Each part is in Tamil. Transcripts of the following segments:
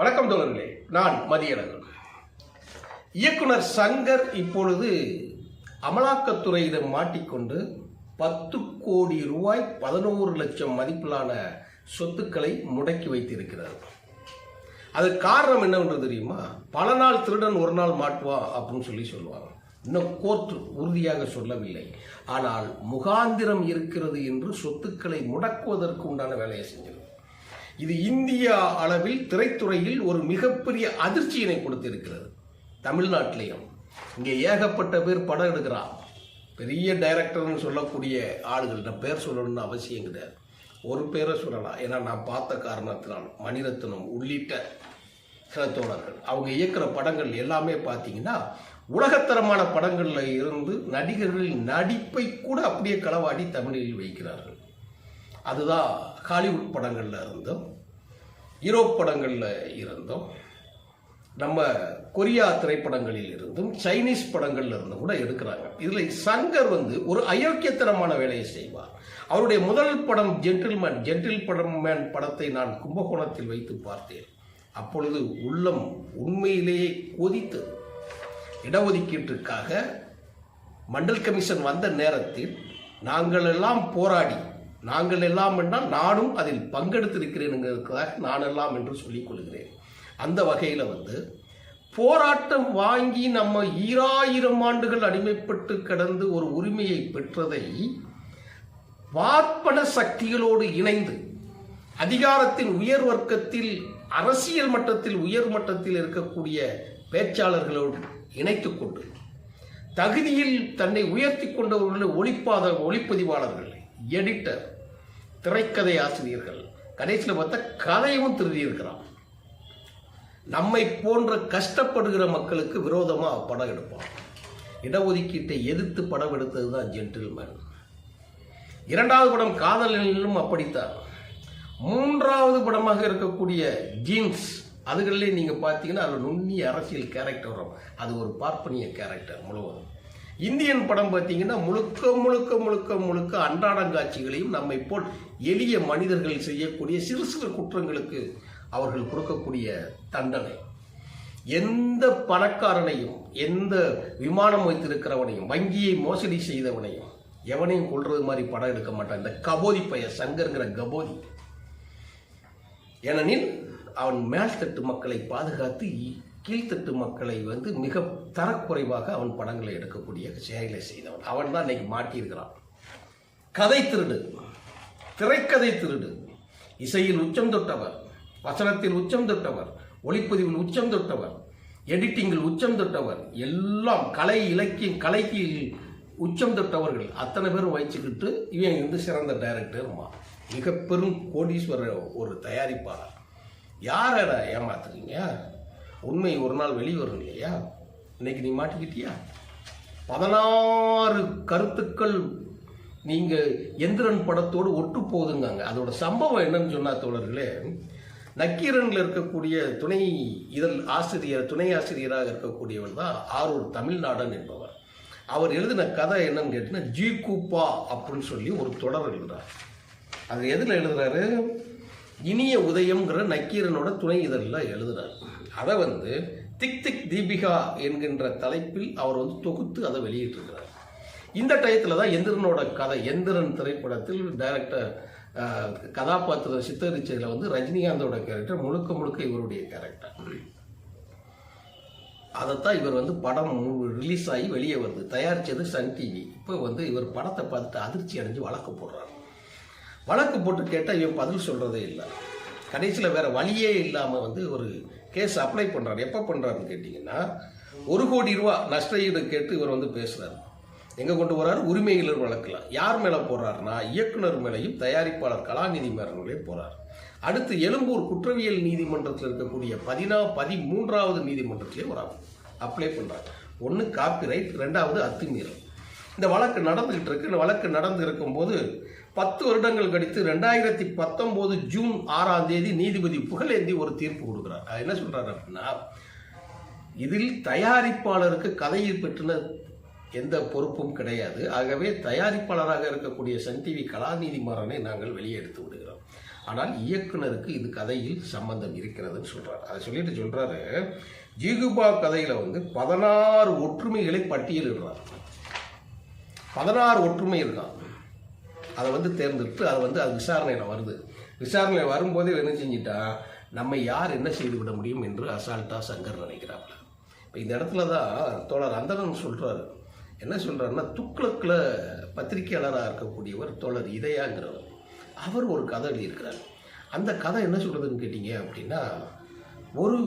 வணக்கம் தோழர்களே நான் மதியழகன். இயக்குனர் சங்கர் இப்பொழுது அமலாக்கத்துறையிடம் மாட்டிக்கொண்டு பத்து கோடி ரூபாய் பதினோரு லட்சம் மதிப்பிலான சொத்துக்களை முடக்கி வைத்திருக்கிறார். அது காரணம் என்னவென்று தெரியுமா? பல நாள் திருடன் ஒரு நாள் மாட்டுவான் அப்படின்னு சொல்லி சொல்லுவாங்க. இன்னும் கோர்ட் உறுதியாக சொல்லவில்லை. ஆனால் முகாந்திரம் இருக்கிறது என்று சொத்துக்களை முடக்குவதற்கு உண்டான வேலையை செஞ்சது இது இந்தியா அளவில் திரைத்துறையில் ஒரு மிகப்பெரிய அதிர்ச்சியினை கொடுத்திருக்கிறது. தமிழ்நாட்டிலையும். இங்கே ஏகப்பட்ட பேர் படம் எடுக்கிறான் பெரிய டைரக்டர்னு சொல்லக்கூடிய ஆளுகள்கிட்ட பேர் சொல்லணும்னு அவசியம் கிடையாது. ஒரு பேரை சொல்லலாம். ஏன்னா நான் பார்த்த காரணத்தினால் மணிரத்னம் உள்ளிட்ட சில தோழர்கள். அவங்க இயக்கிற படங்கள் எல்லாமே பார்த்தீங்கன்னா உலகத்தரமான படங்களில் இருந்து நடிகர்களின் நடிப்பை கூட அப்படியே களவாடி தமிழில் வைக்கிறார்கள். அதுதான் ஹாலிவுட் படங்களில் இருந்தும் யூரோப் படங்களில் இருந்தும் நம்ம கொரியா திரைப்படங்களில் இருந்தும் சைனீஸ் படங்கள்ல இருந்தும் கூட எடுக்கிறாங்க. இதில் சங்கர் வந்து ஒரு அயோக்கியத்தனமான வேலையை செய்வார். அவருடைய முதல் படம் ஜென்டில்மேன் ஜென்டில் படம் மேன் படத்தை நான் கும்பகோணத்தில் வைத்து பார்த்தேன். அப்பொழுது உள்ளம் உண்மையிலேயே கொதித்து இடஒதுக்கீட்டிற்காக மண்டல் கமிஷன் வந்த நேரத்தில் நாங்கள் எல்லாம் போராடி நாங்கள் எல்லாம் என்றால் நானும் அதில் பங்கெடுத்திருக்கிறேனுங்கிறதுக்காக நான் எல்லாம் என்று சொல்லிக் கொள்கிறேன். அந்த வகையில் வந்து போராட்டம் வாங்கி நம்ம ஈராயிரம் ஆண்டுகள் அடிமைப்பட்டு கிடந்து ஒரு உரிமையை பெற்றதை பார்ப்பன சக்திகளோடு இணைந்து அதிகாரத்தின் உயர் வர்க்கத்தில் அரசியல் மட்டத்தில் உயர் மட்டத்தில் இருக்கக்கூடிய பேச்சாளர்களோடு இணைத்து கொண்டு தகுதியில் தன்னை உயர்த்தி கொண்டவர்களை ஒளிப்பாத ஒளிப்பதிவாளர்கள் எடிட்டர் திரைக்கதை ஆசிரியர்கள் கடைசியில் பார்த்தா கதையும் திருடியிருக்கிறான். நம்மை போன்ற கஷ்டப்படுகிற மக்களுக்கு விரோதமாக படம் எடுப்பான். இடஒதுக்கீட்டை எதிர்த்து படம் எடுத்தது தான் ஜென்டில்மேன் இரண்டாவது படம் காதலிலும் அப்படித்தான். மூன்றாவது படமாக இருக்கக்கூடிய ஜீன்ஸ் அதுகளிலே நீங்கள் பார்த்தீங்கன்னா அதில் நுண்ணிய அரசியல் கேரக்டர் வரும். அது ஒரு பார்ப்பனிய கேரக்டர் முழுவதும். இந்தியன் படம் பார்த்தீங்கன்னா முழுக்க முழுக்க முழுக்க முழுக்க அன்றாடங்காட்சிகளையும் நம்மை போல் எளிய மனிதர்கள் செய்யக்கூடிய சிறு சிறு குற்றங்களுக்கு அவர்கள் கொடுக்கக்கூடிய தண்டனை. எந்த பணக்காரனையும் எந்த விமானம் வைத்திருக்கிறவனையும் வங்கியை மோசடி செய்தவனையும் எவனையும் கொள்றது மாதிரி படம் எடுக்க மாட்டான். இந்த கபோதி பைய சங்கர்ங்கிற கபோதி. ஏனெனில் அவன் மேல்தட்டு மக்களை பாதுகாத்து கீழ்த்தட்டு மக்களை வந்து மிக தரக்குறைவாக அவன் படங்களை எடுக்கக்கூடிய செயலை செய்தவன். அவன் தான் இன்னைக்கு மாட்டியிருக்கிறான். கதை திருடு. திரைக்கதை திருடு. இசையில் உச்சம் தொட்டவர். வசனத்தில் உச்சம் தொட்டவர். ஒளிப்பதிவில் உச்சம் தொட்டவர். எடிட்டிங்கில் உச்சம் தொட்டவர். எல்லாம் கலை இலக்கியம் கலைக்கு உச்சம் தொட்டவர்கள். அத்தனை பேரும் வச்சுக்கிட்டு இவன் வந்து சிறந்த டைரக்டர்மா மிக பெரும் கோடீஸ்வரர் ஒரு தயாரிப்பாளர். யாரடா ஏமாத்துறீங்க? உண்மை ஒரு நாள் வெளிவரும் இல்லையா? இன்னைக்கு நீ மாட்டிக்கிட்டியா? பதினாறு கருத்துக்கள் நீங்கள் எந்திரன் படத்தோடு ஒட்டு போகுதுங்காங்க அதோட சம்பவம் என்னன்னு சொன்னா தோழர்களே நக்கீரனில் இருக்கக்கூடிய துணை இதழ் ஆசிரியர் துணை ஆசிரியராக இருக்கக்கூடியவர் தான் ஆரூர் தமிழ்நாடன் என்பவர். அவர் எழுதின கதை என்னன்னு கேட்டீங்கன்னா ஜி கூப்பா அப்படின்னு சொல்லி ஒரு தொடர் எழுதுறார். அது எதில் எழுதுறாரு? இனிய உதயம்ங்கிற நக்கீரனோட துணை இதழில் எழுதுறாரு. அதை வந்து திக் திக் தீபிகா என்கின்ற தலைப்பில் அவர் வந்து தொகுத்து அதை வெளியிட்டிருக்கிறார். இந்த டயத்தில் தான் எந்திரனோட கதை எந்திரன் திரைப்படத்தில் டைரக்டர் கதாபாத்திர சித்தரிச்சதில் வந்து ரஜினிகாந்தோட கேரக்டர் முழுக்க முழுக்க இவருடைய கேரக்டர் அதைத்தான் இவர் வந்து படம் ரிலீஸ் ஆகி வெளியே வருது. தயாரித்தது சன் டிவி இப்போ வந்து இவர் படத்தை பார்த்துட்டு அதிர்ச்சி அடைஞ்சு வழக்கு போடுறாரு. வழக்கு போட்டு கேட்டால் இவன் பதில் சொல்கிறதே இல்லை. கடைசியில் வேறு வழியே இல்லாமல் வந்து ஒரு கேஸ் அப்ளை பண்ணுறாரு எப்போ பண்ணுறாருன்னு கேட்டிங்கன்னா ஒரு கோடி ரூபா நஷ்ட ஈடு கேட்டு இவர் வந்து பேசுகிறார் எங்கே கொண்டு போகிறாரு உரிமையிலர் வழக்கில். யார் மேலே போறாருன்னா இயக்குனர் மேலேயும் தயாரிப்பாளர் கலாநிதி மேலே போகிறார் அடுத்து எழும்பூர் குற்றவியல் நீதிமன்றத்தில் இருக்கக்கூடிய பதினா பதிமூன்றாவது நீதிமன்றத்திலே ஒரு அப்ளை பண்ணுறாங்க ஒன்று காப்பிரைட் ரெண்டாவது அத்துமீறல். இந்த வழக்கு நடந்துக்கிட்டு இருக்கு. இந்த வழக்கு நடந்து இருக்கும்போது பத்து வருடங்கள் கழித்து ரெண்டாயிரத்தி பத்தொம்போது ஜூன் ஆறாம் தேதி நீதிபதி புகழேந்தி ஒரு தீர்ப்பு கொடுக்குறார். அது என்ன சொல்கிறார் அப்படின்னா இதில் தயாரிப்பாளருக்கு கதையை பெற்றுள்ள எந்த பொறுப்பும் கிடையாது. ஆகவே தயாரிப்பாளராக இருக்கக்கூடிய சன் டிவி கலாநீதிமாறனை நாங்கள் வெளியே எடுத்து விடுகிறோம். ஆனால் இயக்குனருக்கு இது கதையில் சம்பந்தம் இருக்கிறதுன்னு சொல்கிறார் அதை சொல்லிட்டு சொல்கிறாரு ஜிகுபா கதையில் வந்து பதினாறு ஒற்றுமைகளை பட்டியலிடுறார். பதினாறு ஒற்றுமை இருக்கான் அதை வந்து தேர்ந்தெடுத்து அதை வந்து அது விசாரணையில் வருது. விசாரணையில் வரும்போதே என்ன செஞ்சிட்டா நம்ம யார் என்ன செய்து விட முடியும் என்று அசால்ட்டா சங்கர் நினைக்கிறாப்புல இப்போ இந்த இடத்துல தான் தோழர் அந்தரன் சொல்கிறாரு என்ன சொல்கிறாருன்னா துக்ளக்கில் பத்திரிகையாளராக இருக்கக்கூடியவர் தோழர் இதயாங்கிறவர். அவர் ஒரு கதை எழுதியிருக்கிறார். அந்த கதை என்ன சொல்கிறதுன்னு கேட்டிங்க அப்படின்னா ஒரு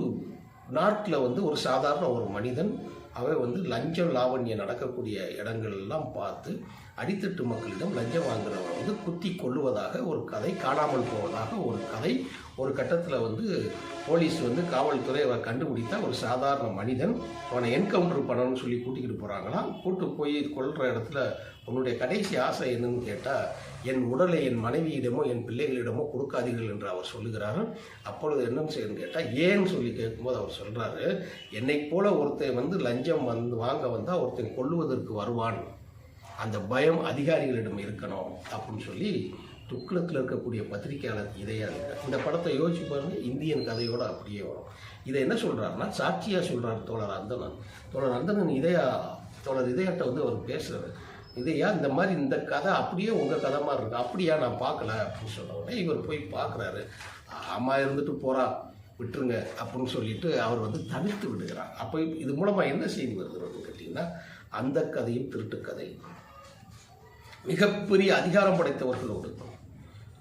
நாட்டில் வந்து ஒரு சாதாரண ஒரு மனிதன் அவன் வந்து லஞ்சம் லாவண்யம் நடக்கக்கூடிய இடங்கள் எல்லாம் பார்த்து அடித்தட்டு மக்களிடம் லஞ்சம் வாங்குறவன் வந்து குத்தி கொள்ளுவதாக ஒரு கதை காணாமல் போவதாக ஒரு கதை. ஒரு கட்டத்தில் வந்து போலீஸ் வந்து காவல்துறை அவரை கண்டுபிடித்தா ஒரு சாதாரண மனிதன். அவனை என்கவுண்டர் பண்ணணும்னு சொல்லி கூட்டிக்கிட்டு போகிறாங்களாம் கூட்டு போய் கொள்கிற இடத்துல உன்னுடைய கடைசி ஆசை என்னன்னு கேட்டால் என் உடலை என் மனைவியிடமோ என் பிள்ளைகளிடமோ கொடுக்காதீர்கள் என்று அவர் சொல்லுகிறார். அப்பொழுது என்ன செய்யணும்னு கேட்டால் ஏன்னு சொல்லி கேட்கும்போது அவர் சொல்கிறாரு என்னை போல ஒருத்தன் வந்து லஞ்சம் வந்து வாங்க வந்தால் ஒருத்தன் கொள்ளுவதற்கு வருவான். அந்த பயம் அதிகாரிகளிடம் இருக்கணும் அப்படின்னு சொல்லி துக்ளத்தில் இருக்கக்கூடிய பத்திரிகையாளர் இதையா இருக்கார் இந்த படத்தை யோசிச்சு பாருங்க இந்தியன் கதையோடு அப்படியே வரும். இதை என்ன சொல்கிறாருன்னா சாட்சியாக சொல்கிறார் தோழர் அந்தனன் தோழர் அந்தனன் இதயா தோழர் இதயத்தை வந்து அவர் பேசுகிறாரு இதையா இந்த மாதிரி இந்த கதை அப்படியே உங்கள் கதை மாதிரி இருக்கு. அப்படியா நான் பார்க்கல அப்படின்னு சொன்ன உடனே இவர் போய் பார்க்குறாரு. அம்மா இருந்துட்டு போகிறா விட்டுருங்க அப்படின்னு சொல்லிட்டு அவர் வந்து தவிர்த்து விடுகிறார். அப்போ இது மூலமாக என்ன செய்தி வருகிறது கேட்டிங்கன்னா அந்த கதையும் திருட்டு கதையும் மிகப்பெரிய அதிகாரம் படைத்தவர்களோடு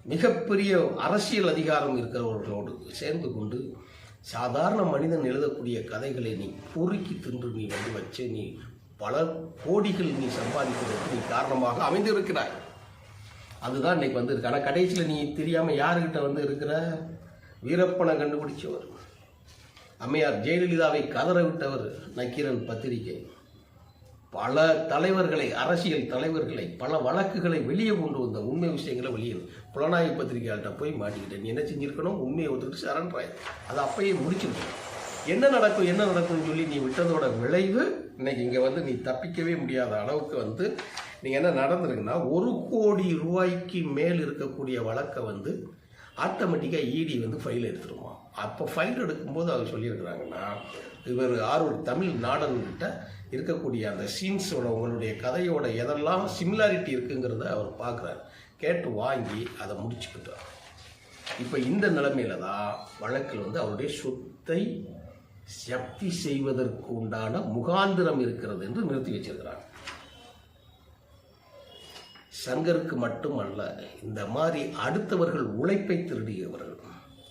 மிகப்பெரிய அரசியல் அதிகாரம் இருக்கிறவர்களோடு சேர்ந்து கொண்டு சாதாரண மனிதன் எழுதக்கூடிய கதைகளை நீ பொறுக்கி தின்று நீ வந்து வச்சு நீ பல கோடிகள் நீ சம்பாதிப்பதற்கு நீ காரணமாக அமைந்திருக்கிறாய். அதுதான் இன்னைக்கு வந்திருக்கு. ஆனால் கடைசியில் நீ தெரியாமல் யாருக்கிட்ட வந்து இருக்கிற வீரப்பனை கண்டுபிடிச்சவர்? அம்மையார் ஜெயலலிதாவை கதற விட்டவர் நக்கீரன் பத்திரிகை. பல தலைவர்களை அரசியல் தலைவர்களை பல வழக்குகளை வெளியே கொண்டு வந்த உண்மை விஷயங்களை வெளியே புலனாய்வு பத்திரிகையாளர்கிட்ட போய் மாட்டிக்கிட்டேன். நீ என்ன செஞ்சிருக்கணும்? உண்மையை ஒத்துக்கிட்டு சரண்றாய் அதை அப்பயே முடிச்சிருக்கணும் என்ன நடக்கும் என்ன நடக்கும்னு சொல்லி நீ விட்டதோட விளைவு இன்னைக்கு இங்கே வந்து நீ தப்பிக்கவே முடியாத அளவுக்கு வந்து நீங்கள் என்ன நடந்திருக்குன்னா ஒரு கோடி ரூபாய்க்கு மேல் இருக்கக்கூடிய வழக்கை வந்து ஆட்டோமேட்டிக்காக இடி வந்து ஃபைல் எடுத்துருமா? அப்போ ஃபைல் எடுக்கும்போது அவர் சொல்லியிருக்கிறாங்கன்னா இவர் ஆரூர் தமிழ் நாடன்கிட்ட இருக்கக்கூடிய அந்த சீன்ஸோட உங்களுடைய கதையோட எதெல்லாம் சிமிலாரிட்டி இருக்குங்கிறத அவர் பார்க்குறாரு. கேட்டு வாங்கி அதை முடிச்சுக்கிட்டார். இப்போ இந்த நிலைமையில தான் வழக்கில் வந்து அவருடைய சொத்தை ஜப்தி செய்வதற்கு உண்டான முகாந்திரம் இருக்கிறது என்று நிறுத்தி வச்சிருக்கிறாங்க. சங்கருக்கு மட்டுமல்ல இந்த மாதிரி அடுத்தவர்கள் உழைப்பை திருடியவர்கள்.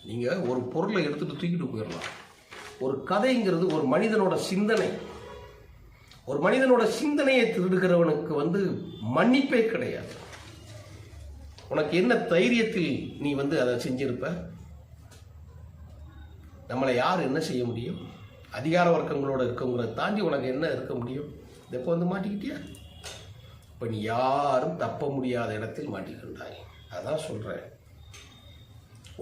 நீங்கள் ஒரு பொருளை எடுத்துகிட்டு தூக்கிட்டு போயிடலாம். ஒரு கதைங்கிறது ஒரு மனிதனோட சிந்தனை. ஒரு மனிதனோட சிந்தனையை திருடுகிறவனுக்கு வந்து மன்னிப்பே கிடையாது. உனக்கு என்ன தைரியத்தில் நீ வந்து அதை செஞ்சிருப்ப? நம்மளை யார் என்ன செய்ய முடியும்? அதிகார வர்க்கங்களோட இருக்கவங்களை தாண்டி உனக்கு என்ன இருக்க முடியும்? எப்போ வந்து மாட்டிக்கிட்டியா? இப்போ நீ யாரும் தப்ப முடியாத இடத்தில் மாட்டிக்கொண்டாய். அதான் சொல்கிறேன்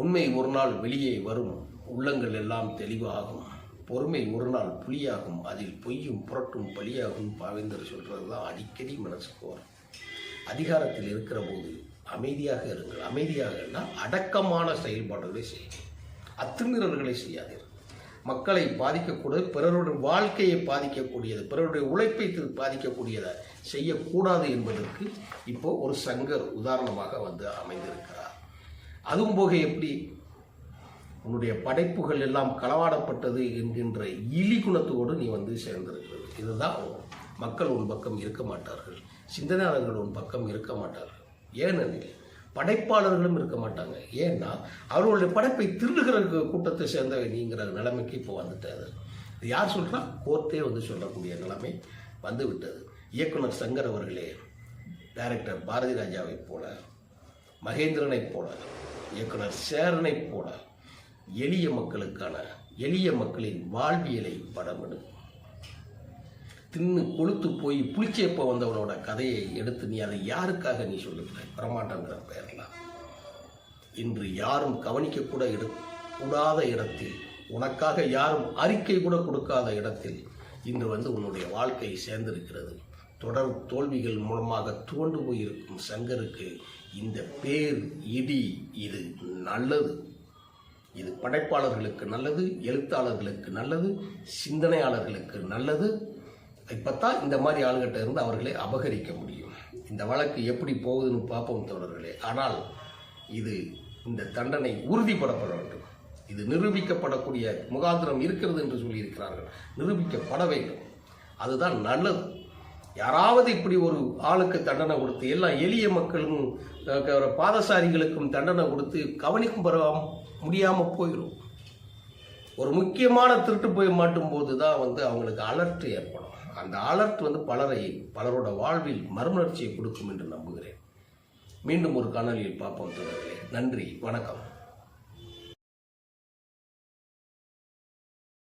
உண்மை ஒரு நாள் வெளியே வரும் உள்ளங்கள் எல்லாம் தெளிவாகும். பொறுமை ஒரு நாள் புலியாகும் அதில் பொய்யும் புரட்டும் பலியாகும் பாவேந்தர் சொல்கிறது தான் அடிக்கடி மனசுக்கு வரும். அதிகாரத்தில் இருக்கிற போது அமைதியாக இருங்கள். அமைதியாகனா அடக்கமான செயல்பாடுகளை செய்யுங்கள். அத்துமீறல்களை செய்யாது மக்களை பாதிக்கக்கூடாது பிறருடைய வாழ்க்கையை பாதிக்கக்கூடியது பிறருடைய உழைப்பை பாதிக்கக்கூடியதை செய்யக்கூடாது என்பதற்கு இப்போ ஒரு சங்கர் உதாரணமாக வந்து அமைந்திருக்கிறார். அதுவும் போக எப்படி? உன்னுடைய படைப்புகள் எல்லாம் களவாடப்பட்டது என்கின்ற இலி குணத்தோடு நீ வந்து சேர்ந்திருக்கிறது. இதுதான் மக்கள் உன் பக்கம் இருக்க மாட்டார்கள். சிந்தனையாளர்கள் உன் பக்கம் இருக்க மாட்டார்கள். ஏனெனில் படைப்பாளர்களும் இருக்க மாட்டாங்க. ஏன்னா அவர்களுடைய படைப்பை திருடுகிற கூட்டத்தை சேர்ந்த நீங்கிற நிலைமைக்கு இப்போ வந்துட்டாது இது யார் சொல்கிறா கோர்ட்டே வந்து சொல்லக்கூடிய நிலைமை வந்து விட்டது இயக்குனர் சங்கர் அவர்களே டைரக்டர் பாரதி ராஜாவைப் போல மகேந்திரனைப் போல இயக்குனர் சேரனைப் போல எளிய மக்களுக்கான எளிய மக்களின் வாழ்வியலை படம் எடுக்கும் தின்னு கொளுத்து போய் புளிச்சேப்ப வந்தவனோட கதையை எடுத்து நீ அதை யாருக்காக நீ சொல்லுகிறாய்? பிரமாண்டங்கிற பெயர்லாம் இன்று யாரும் கவனிக்கக்கூட எடு இட கூடாத இடத்தில் உனக்காக யாரும் அறிக்கை கூட கொடுக்காத இடத்தில் இன்று வந்து உன்னுடைய வாழ்க்கை சேர்ந்திருக்கிறது. தொடர் தோல்விகள் மூலமாக தோண்டு போயிருக்கும் சங்கருக்கு இந்த பேர் இடி இது நல்லது. இது படைப்பாளர்களுக்கு நல்லது எழுத்தாளர்களுக்கு நல்லது சிந்தனையாளர்களுக்கு நல்லது இப்போ தான் இந்த மாதிரி ஆளுகிட்ட இருந்து அவர்களை அபகரிக்க முடியும். இந்த வழக்கு எப்படி போகுதுன்னு பார்ப்போம் தோழர்களே. ஆனால் இது இந்த தண்டனை உறுதிப்படப்பட வேண்டும். இது நிரூபிக்கப்படக்கூடிய முகாந்திரம் இருக்கிறது என்று சொல்லியிருக்கிறார்கள். நிரூபிக்கப்பட வேண்டும். அதுதான் நல்லது. யாராவது இப்படி ஒரு ஆளுக்கு தண்டனை கொடுத்து எல்லா எளிய மக்களும் பாதசாரிகளுக்கும் தண்டனை கொடுத்து கவனிக்கும் பெற முடியாமல் போயிடும் ஒரு முக்கியமான திருட்டு போய் மாட்டும் போது தான் வந்து அவங்களுக்கு அலர்ட் ஏற்படும். அந்த அலர்ட் வந்து பலரை பலரோட வாழ்வில் மறுமலர்ச்சியை கொடுக்கும் என்று நம்புகிறேன். மீண்டும் ஒரு காணொலியில் பார்ப்போம் தோழர்களே நன்றி. வணக்கம்.